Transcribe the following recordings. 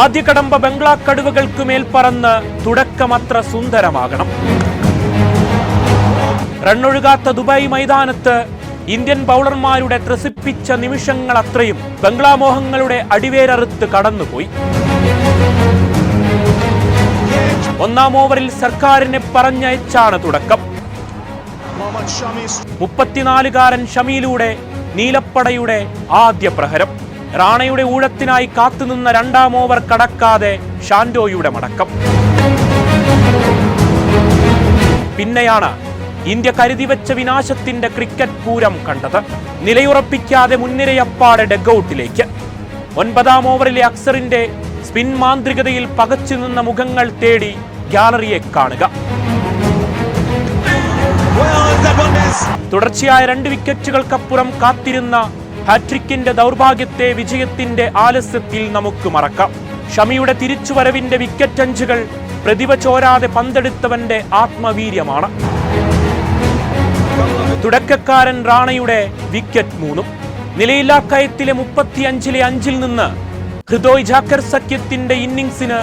ആദ്യ കടമ്പ ബംഗ്ലാ കടുവകൾക്ക് മേൽ പറന്ന് തുടക്കമത്ര സുന്ദരമാകണം. റണ്ണൊഴുകാത്ത ദുബായ് മൈതാനത്ത് ഇന്ത്യൻ ബൗളർമാരുടെ ത്രസിപ്പിച്ച നിമിഷങ്ങൾ അത്രയും ബംഗ്ലാമോഹങ്ങളുടെ അടിവേരറുത്ത് കടന്നുപോയി. ഒന്നാം ഓവറിൽ സർക്കാരിനെ പറഞ്ഞയച്ചാണ് തുടക്കം. മുപ്പത്തിനാലുകാരൻ ഷമിയിലൂടെ നീലപ്പടയുടെ ആദ്യ പ്രഹരം. റാണയുടെ ഊഴത്തിനായി കാത്തുനിന്ന രണ്ടാം ഓവർ കടക്കാതെ ഷാൻഡോയുടെ മടക്കം. പിന്നെയാണ് ഇന്ത്യ കരുതിവെച്ച വിനാശത്തിന്റെ ക്രിക്കറ്റ് പൂരം കണ്ടത്. നിലയുറപ്പിക്കാതെ മുൻനിരയപ്പാടെ ഡെഗൌട്ടിലേക്ക് ഒൻപതാം ഓവറിലെ അക്സറിന്റെ സ്പിൻ മാന്ത്രികതയിൽ പകച്ചു നിന്ന മുഖങ്ങൾ തേടി ഗ്യാലറിയെ കാണുക. തുടർച്ചയായ രണ്ട് വിക്കറ്റുകൾക്കപ്പുറം കാത്തിരുന്ന ഹാട്രിക്കിന്റെ ദൗർഭാഗ്യത്തെ വിജയത്തിന്റെ ആലസ്യത്തിൽ നമുക്ക് മറക്കാം. ഷമിയുടെ തിരിച്ചുവരവിന്റെ വിക്കറ്റ് അഞ്ചുകൾ പ്രതിഭ ചോരാതെ പന്തെടുത്തവന്റെ ആത്മവീര്യമാണ്. തുടക്കക്കാരൻ റാണയുടെ വിക്കറ്റ് മൂന്നും നിലയില്ലാ കയത്തിലെ മുപ്പത്തിയഞ്ചിലെ അഞ്ചിൽ നിന്ന് ഹൃദോയ് ജാക്കർ സഖ്യത്തിന്റെ ഇന്നിംഗ്സിന്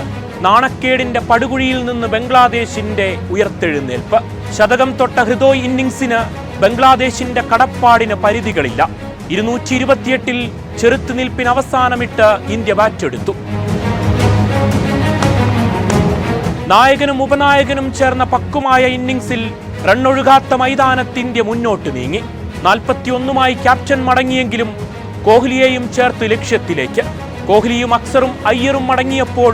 നാണക്കേടിന്റെ പടുകുഴിയിൽ നിന്ന് ബംഗ്ലാദേശിന്റെ ഉയർത്തെഴുന്നേൽപ്പ്. ശതകം തൊട്ട ഹൃദോയ് ഇന്നിംഗ്സിന് ബംഗ്ലാദേശിന്റെ കടപ്പാടിന് പരിധികളില്ല. ഇരുന്നൂറ്റി ഇരുപത്തിയെട്ടിൽ ചെറുത്തുനിൽപ്പിന് അവസാനമിട്ട് ഇന്ത്യ ബാറ്റെടുത്തു. നായകനും ഉപനായകനും ചേർന്ന പക്കുമായ ഇന്നിംഗ്സിൽ റണ്ണൊഴുകാത്ത മൈതാനത്ത് ഇന്ത്യ മുന്നോട്ട് നീങ്ങി. നാൽപ്പത്തിയൊന്നുമായി ക്യാപ്റ്റൻ മടങ്ങിയെങ്കിലും കോഹ്ലിയെയും ചേർത്ത് ലക്ഷ്യത്തിലേക്ക്. കോഹ്ലിയും അക്സറും അയ്യറും മടങ്ങിയപ്പോൾ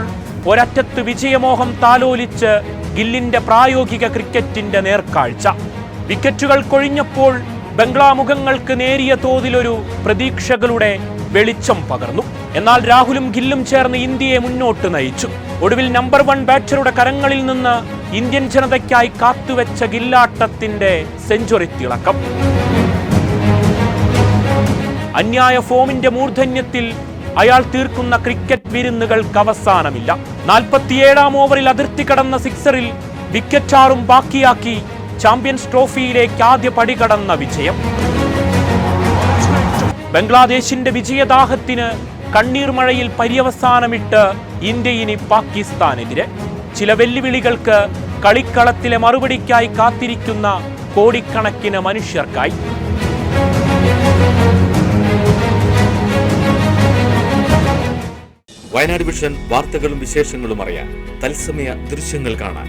ഒരറ്റത്ത് വിജയമോഹം താലോലിച്ച് ഗില്ലിന്റെ പ്രായോഗിക ക്രിക്കറ്റിന്റെ നേർക്കാഴ്ച. വിക്കറ്റുകൾ കൊഴിഞ്ഞപ്പോൾ ബംഗ്ലാമുഖങ്ങൾക്ക് നേരിയ തോതിലൊരു പ്രതീക്ഷകളുടെ വെളിച്ചം പകർന്നു. എന്നാൽ രാഹുലും ഗില്ലും ചേർന്ന് ഇന്ത്യയെ മുന്നോട്ട് നയിച്ചു. ഒടുവിൽ നമ്പർ വൺ ബാറ്ററുടെ കരങ്ങളിൽ നിന്ന് ഇന്ത്യൻ ജനതയ്ക്കായി കാത്തുവെച്ച ഗില്ലാട്ടത്തിന്റെ സെഞ്ചുറി തിളക്കം. അന്യായ ഫോമിന്റെ മൂർധന്യത്തിൽ അയാൾ തീർക്കുന്ന ക്രിക്കറ്റ് വിരുന്നുകൾക്ക് അവസാനമില്ല. നാൽപ്പത്തിയേഴാം ഓവറിൽ അതിർത്തി കടന്ന സിക്സറിൽ വിക്കറ്റാറും ബാക്കിയാക്കി ചാമ്പ്യൻസ് ട്രോഫിയിലേക്ക് ആദ്യ പടി കടന്ന വിജയം. ബംഗ്ലാദേശിന്റെ വിജയദാഹത്തിന് കണ്ണീർ മഴയിൽ പര്യവസാനമിട്ട് ഇന്ത്യ ഇനി പാകിസ്ഥാനെതിരെ. ചില വെല്ലുവിളികൾക്ക് കളിക്കളത്തിലെ മറുപടിക്കായി കാത്തിരിക്കുന്ന കോടിക്കണക്കിന് മനുഷ്യർക്കായി. വയനാട് വിഷൻ വാർത്തകളും വിശേഷങ്ങളും അറിയാൻ തത്സമയ ദൃശ്യങ്ങൾ കാണാൻ